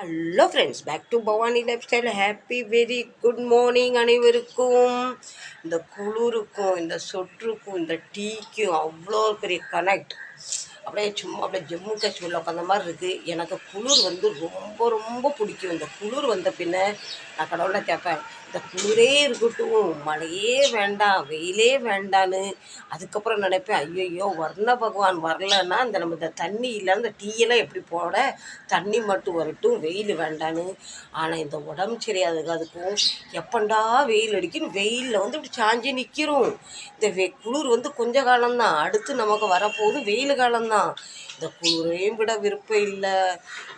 Hello friends back to Bhavani life style happy very good morning அனைவருக்கும். இந்த குளிருக்கும் இந்த சொற்றுக்கும் இந்த டீக்கும் அவ்வளோ பெரிய கனெக்ட் அப்படியே சும்மா அப்படியே ஜம்மு காஷ்மீரில் உட்காந்த மாதிரி இருக்குது எனக்கு குளிர் வந்து ரொம்ப ரொம்ப பிடிக்கும். இந்த குளிர் வந்த பின்ன நான் கடவுளை கேட்பேன் இந்த குளிரே இருக்கட்டும் மழையே வேண்டாம் வெயிலே வேண்டான்னு. அதுக்கப்புறம் நினைப்பேன் ஐயோ வர்ண பகவான் வரலன்னா இந்த நம்ம இந்த தண்ணி இல்லை இந்த டீயெல்லாம் எப்படி போட? தண்ணி மட்டும் வரட்டும் வெயில் வேண்டான்னு. ஆனால் இந்த உடம்பு சரியாதுக்கு அதுக்கும் எப்பண்டா வெயில் அடிக்குன்னு வெயிலில் வந்து இப்படி சாஞ்சி நிற்கிறோம் இந்த வெ குளிர் வந்து கொஞ்ச காலம்தான். அடுத்து நமக்கு வரப்போகுது வெயில் காலம்தான். இந்த குளிரையும் விட விருப்பம் இல்லை.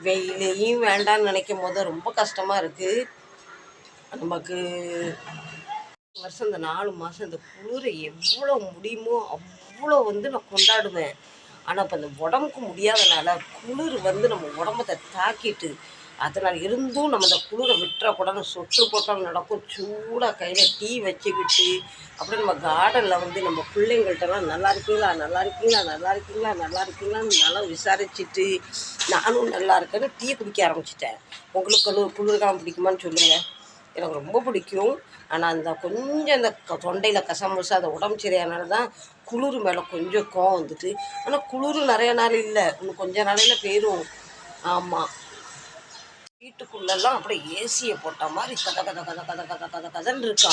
வெயிலையும் வேண்டாம்னு நினைக்கும் போது ரொம்ப கஷ்டமாக இருக்குது நமக்கு வருஷம் இந்த நாலு மாதம் இந்த குளிரை எவ்வளோ முடியுமோ அவ்வளோ வந்து நான் கொண்டாடுவேன். ஆனால் இப்போ இந்த உடம்புக்கு முடியாதனால குளிர் வந்து நம்ம உடம்பத்தை தாக்கிட்டு அதனால் இருந்தும் நம்ம இந்த குளிரை விட்டுறக்கூடாது சொட்டு போட்டாலும் நடக்கும். சூடாக கையில் டீ வச்சுக்கிட்டு அப்படியே நம்ம கார்டனில் வந்து நம்ம பிள்ளைங்கள்ட்டலாம் நல்லா இருக்கீங்களா நல்லா இருக்கீங்களா நல்லா இருக்கீங்களா நல்லா இருக்கீங்களான்னு நல்லா விசாரிச்சுட்டு நானும் நல்லா இருக்கேன்னு டீ குடிக்க ஆரம்பிச்சிட்டேன். உங்களுக்கு குளிர் குளிர்காலம் பிடிக்குமான்னு சொல்லுங்கள் எனக்கு ரொம்ப பிடிக்கும். ஆனால் அந்த கொஞ்சம் அந்த தொண்டையில் கசமுசா அந்த உடம்பு சரியானால தான் குளிர் மேலே கொஞ்சம் கோவம் வந்துட்டு. ஆனால் குளிர் நிறைய நாள் இல்லை. இன்னும் கொஞ்ச நாளையில் போயிடும் ஆமாம் வீட்டுக்குள்ளெல்லாம் அப்படியே ஏசியை போட்ட மாதிரி கத கத கத கத கத கத கதன்னு இருக்கு.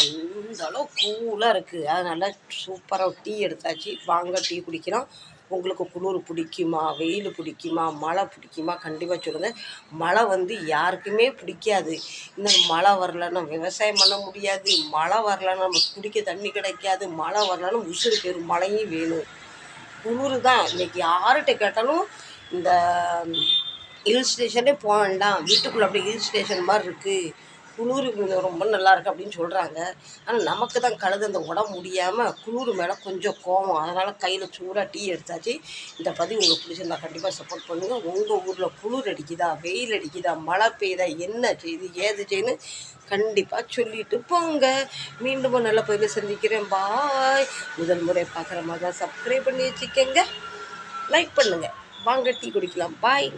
அந்த அளவு கூலாக இருக்குது அதனால் சூப்பராக டீ எடுத்தாச்சு. வாங்க டீ குடிக்கிறோம். உங்களுக்கு குளிர் பிடிக்குமா? வெயில் பிடிக்குமா? மழை பிடிக்குமா? கண்டிப்பாக சொல்லுங்கள் மழை வந்து யாருக்குமே பிடிக்காது. இந்த மழை வரலன்னா விவசாயம் பண்ண முடியாது. மழை வரலன்னா நம்ம குடிக்க தண்ணி கிடைக்காது. மழை வரலன்னா உசுறு பேரும் மழையும் வேணும். குளிர் தான். இன்றைக்கி யார்கிட்ட கேட்டாலும் இந்த ஹில் ஸ்டேஷனே போக வேண்டாம் வீட்டுக்குள்ளே அப்படியே ஹில் ஸ்டேஷன் மாதிரி இருக்குது குளிர் ரொம்ப நல்லா இருக்குது அப்படின்னு சொல்கிறாங்க ஆனால் நமக்கு தான் கழுது அந்த உடம்பு முடியாமல் குளிர் மேலே கொஞ்சம் கோவம். அதனால் கையில் சூடாக டீ எடுத்தாச்சு. இந்த பதிவு உங்களுக்கு பிடிச்சிருந்தா கண்டிப்பாக சப்போர்ட் பண்ணுங்கள் உங்கள் ஊரில் குளிர் அடிக்குதா? வெயில் அடிக்குதா? மழை பெய்யுதா? என்ன செய்யுது ஏது செய்யுன்னு கண்டிப்பாக சொல்லிட்டு போங்க. மீண்டும் நல்ல பதிவில் சந்திக்கிறேன். பாய் முதல் முறை பார்க்குற மாதிரி தான் சப்ஸ்கிரைப் பண்ணி வச்சுக்கோங்க. லைக் பண்ணுங்கள் வாங்க டீ குடிக்கலாம். பாய்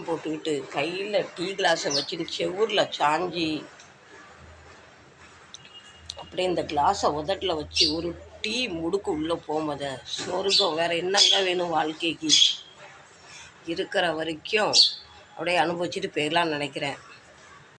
ஃப்ரேம் போட்டுக்கிட்டு கையில் டீ கிளாஸை வச்சுட்டு செவுரில் சாஞ்சி அப்படியே இந்த கிளாஸை உதட்டில் வச்சு ஒரு டீ முடுக்கு உள்ளே போகும்போத சொர்க்கம் வேறு என்னங்க வேணும் வாழ்க்கைக்கு? இருக்கிற வரைக்கும் அப்படியே அனுபவிச்சுட்டு போயிடலான்னு நினைக்கிறேன்.